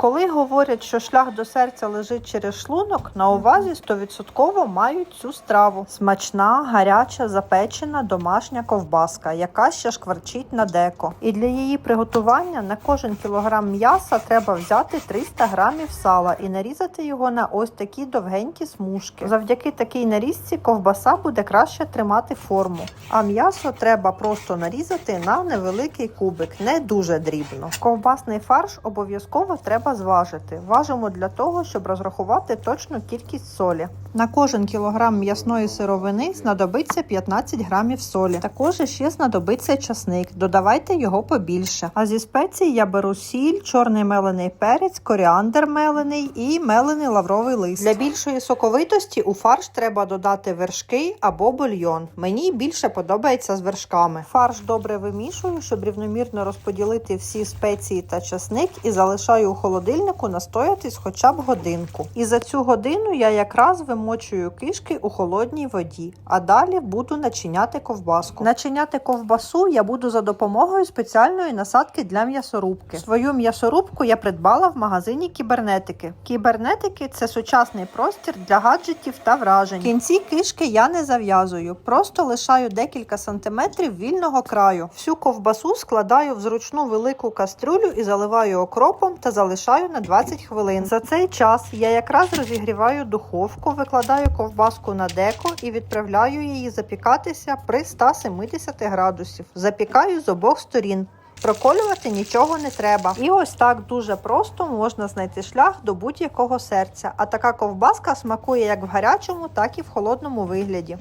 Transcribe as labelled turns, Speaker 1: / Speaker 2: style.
Speaker 1: Коли говорять, що шлях до серця лежить через шлунок, на увазі 100% мають цю страву. Смачна, гаряча, запечена домашня ковбаска, яка ще шкварчить на деко. І для її приготування на кожен кілограм м'яса треба взяти 300 грамів сала і нарізати його на ось такі довгенькі смужки. Завдяки такій нарізці ковбаса буде краще тримати форму. А м'ясо треба просто нарізати на невеликий кубик, не дуже дрібно. Ковбасний фарш обов'язково треба зважити. Важимо для того, щоб розрахувати точну кількість солі. На кожен кілограм м'ясної сировини знадобиться 15 грамів солі. Також ще знадобиться часник. Додавайте його побільше. А зі спецій я беру сіль, чорний мелений перець, коріандр мелений і мелений лавровий лист. Для більшої соковитості у фарш треба додати вершки або бульйон. Мені більше подобається з вершками. Фарш добре вимішую, щоб рівномірно розподілити всі спеції та часник і залишаю у холодильнику настоятись хоча б годинку. І за цю годину я якраз вимочую кишки у холодній воді, а далі буду начиняти ковбаску. Начиняти ковбасу я буду за допомогою спеціальної насадки для м'ясорубки. Свою м'ясорубку я придбала в магазині кібернетики. Кібернетики це сучасний простір для гаджетів та вражень. Кінці кишки я не зав'язую, просто лишаю декілька сантиметрів вільного краю. Всю ковбасу складаю в зручну велику кастрюлю і заливаю окропом та залишаю на 20 хвилин. За цей час я якраз розігріваю духовку, викладаю ковбаску на деко і відправляю її запікатися при 170 градусів. Запікаю з обох сторін. Проколювати нічого не треба. І ось так дуже просто можна знайти шлях до будь-якого серця. А така ковбаска смакує як в гарячому, так і в холодному вигляді.